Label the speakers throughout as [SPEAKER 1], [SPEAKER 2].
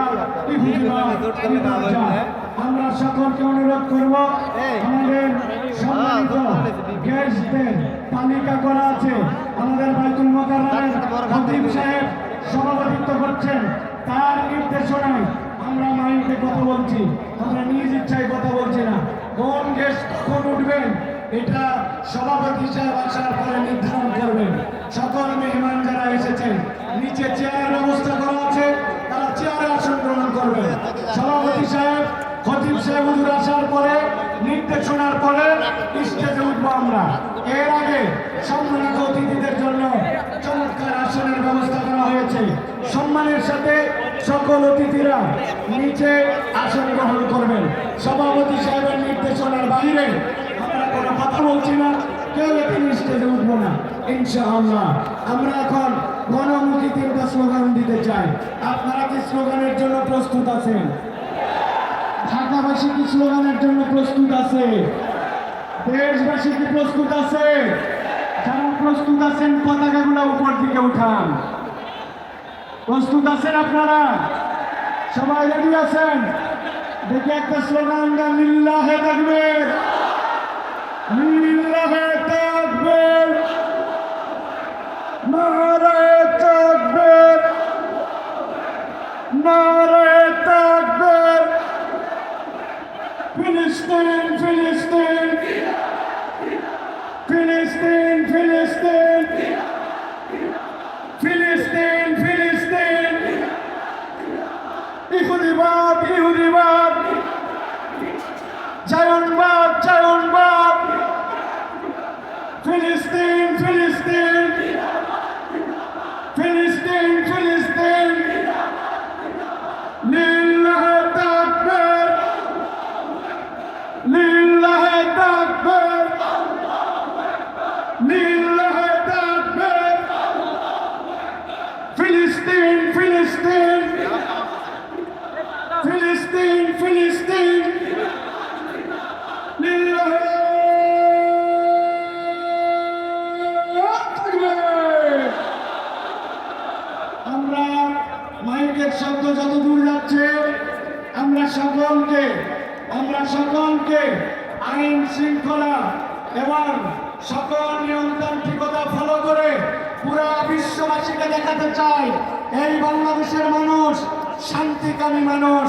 [SPEAKER 1] আমরা ইহুদিবাদ। আমরা সকলকে অনুরোধ করব আমাদের সম্মানিত গেস্টদের তালিকা করা আছে। আমাদের বাইতুল মোকাররমের খতিব সাহেব সভাপতিত্ব করছেন। তার নির্দেশনায় আমরা মাইন্ডে কথা বলছি। আমরা নিজ ইচ্ছায় কথা বলছি না। কোন গেস্ট কখন উঠবেন এটা সভাপতি সাহেব আসার পরে নির্ধারণ করবেন। সকল মেহমান যারা এসেছেন নিচে চেয়ার ব্যবস্থা করা আছে। আসন গ্রহণ করবেন। সভাপতি সাহেব, খতিব সাহেব হুজুর আসার পরে নির্দেশনার পরে স্টেজে উঠবো আমরা। এর আগে সম্মানিত অতিথিদের জন্য চমৎকার আসনের ব্যবস্থা করা হয়েছে। সম্মানের সাথে সকল অতিথিরা নিচে আসন গ্রহণ করবেন। সভাপতি সাহেবের নির্দেশনার বাইরে আমরা কোনো কথা বলছি না। কেউ এখানে স্টেজে উঠবো না। ইনশাআল্লাহ। আমরা এখন তিনটা স্লোগান দিতে চাই। আপনারা কি স্লোগানের জন্য প্রস্তুত আছেন? ঢাকাবাসী কি স্লোগানের জন্য প্রস্তুত আছে? দেশবাসী কি প্রস্তুত আছে? যারা প্রস্তুত আছেন, পতাকাগুলো উপর দিকে উঠান। প্রস্তুত আছেন আপনারা? সবাই রেডি আছেন? দেখি একটা স্লোগান গান ফিলিস্তিন ফিলিস্তিন ফিলিস্তিন ফিলিস্তিন ফিলিস্তিন ফিলিস্তিন ইহুদিবাদ ইহুদিবাদ জায়নবাদ জায়নবাদ ফিলিস্তিন ফিলিস্তিন ফিলিস্তিন ফিলিস্তিন ফিলিস্তিন আমরা মাইকের শব্দ যত দূর যাচ্ছে আমরা সকলকে আমরা সকলকে আইন শৃঙ্খলা এবং সকল নিয়মতান্ত্রিকতা ফলো করে পুরা বিশ্ববাসীকে দেখাতে চাই। এই বাংলাদেশের মানুষ, শান্তিকামী মানুষ,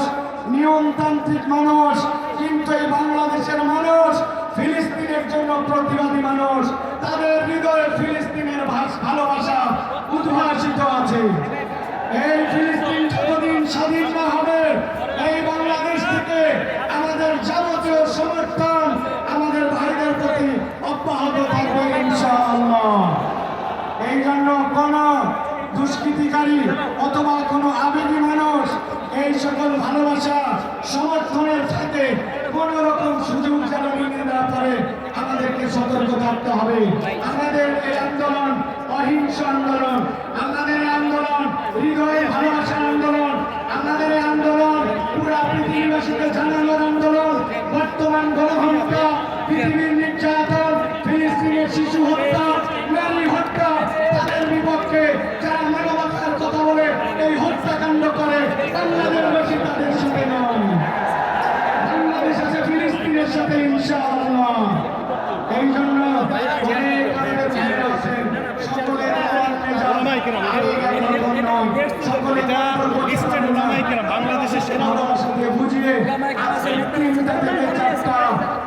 [SPEAKER 1] নিয়মতান্ত্রিক মানুষ, কিন্তু এই বাংলাদেশের মানুষ ফিলিস্তিনের জন্য প্রতিবাদী মানুষ তাদের হৃদয়ে ফিলিস্তিনের ভাষ- ভালোবাসা উদ্ভাসিত আছে এই ফিলিস্তিন যতদিন স্বাধীন না হবে এই বাংলাদেশ থেকে আমাদের যাবতীয় সমর্থন আমাদের ভাইদের প্রতি অব্যাহত থাকবে ইনশাআল্লাহ এই জন্য কোন দুষ্কৃতিকারী অথবা কোনো আবেগী মানুষ, এই সকল ভালোবাসা সমর্থনের সাথে কোন রকম সুযোগ যেন নিতে না পারে আমাদেরকে সতর্ক থাকতে হবে। আমাদের এই আন্দোলন অহিংস আন্দোলন, আমাদের আন্দোলন হৃদয়ে ভালোবাসার আন্দোলন, আমাদের এই আন্দোলন পুরা পৃথিবীবাসীকে জানানোর আন্দোলন, বর্তমান গণহত্যা পৃথিবীর নির্যাতন ফিলিস্তিনের শিশু হত্যা নারী হত্যা তাদের বিপক্ষে যারা মানবতার কথা বলে এই হত্যাকাণ্ড করে বাংলাদেশবাসী তাদের সাথে নয় বাংলাদেশ আছে ফিলিস্তিনের সাথে ইনশাআল্লাহ এই জন্য অনেক আমাদের ভাইরা আছেন সকলের আহ্বানে যান। আগে নয়, সকলের
[SPEAKER 2] ইস্টার্ন ওলামাইকেরাম, বাংলাদেশের সেনা
[SPEAKER 1] বুঝিয়ে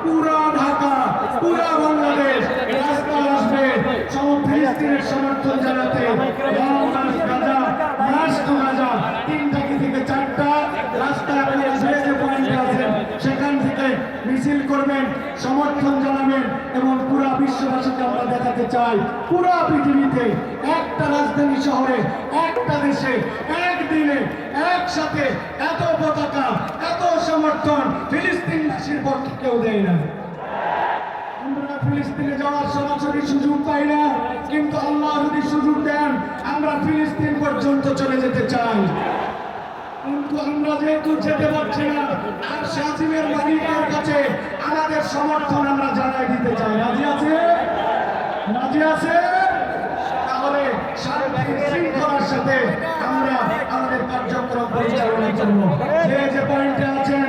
[SPEAKER 1] পুরা ঢাকা, পুরা বাংলাদেশ রাস্তায় আসবে। সব ফিলিস্তিনের সমর্থন জানাতে সেখান থেকে মিছিল করবেন, সমর্থন জানাবেন এবং বিশ্ববাসীকে আমরা দেখাতে চাই, পুরা পৃথিবীতে, একটা রাজধানী শহরে, একটা দেশে, একদিনে, একসাথে এত পতাকা, এত সমর্থন ফিলিস্তিনবাসীর পক্ষে কেউ দেয় না। আমরা ফিলিস্তিনে যাওয়ার সরাসরি সুযোগ পাই না, কিন্তু আল্লাহ যদি সুযোগ দেন, আমরা ফিলিস্তিন পর্যন্ত চলে কিন্তু আমরা যেহেতু যেতে পারছি আর কাছে আমাদের সমর্থন আমরা জানাই দিতে চাই। রাজি আছে? রাজি আছে? তাহলে শৃঙ্খলার সাথে আমরা আমাদের কার্যক্রম পরিচালনা করব যে যে পয়েন্টে আছেন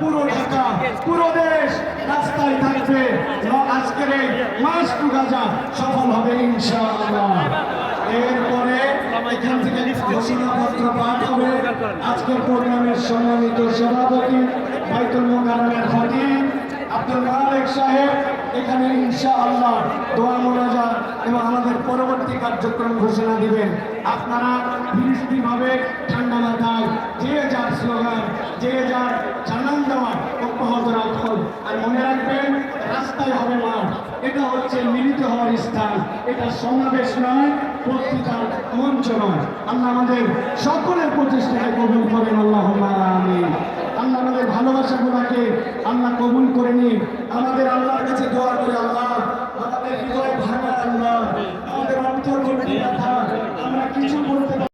[SPEAKER 1] পুরো ঢাকা, পুরো দেশ রাস্তায় থাকবে। আজকের এই মাস গাজা সফল হবে ইনশাআল্লাহ। এরপরে এখান থেকে ঘোষণাপত্র পাঠ হবে। আজকের প্রোগ্রামের সম্মানিত সভাপতি বাইতুল মোকারমের খতিব আব্দুল মালিক সাহেব। এখানে ইনশাআল্লাহ দোয়া মোনাজা এবং আমাদের পরবর্তী কার্যক্রম ঘোষণা দিবেন। আপনারা ধীরস্থিরভাবে ঠান্ডা মাথায় যে যার স্লোগান, যে যার জানান দেওয়া অব্যাহত রাখুন। আর মনে রাখবেন রাস্তায় হবে মাঠ এটা হচ্ছে মিলিত হওয়ার স্থান। এটা সমাবেশ নয়, পত্রিকার মঞ্চ নয়। আল্লাহ আমাদের সকলের প্রতিষ্ঠায় কবুল করেন আল্লাহ আল্লাহ আমাদের ভালোবাসাগুলোকে আল্লাহ কবুল করে নিন আমাদের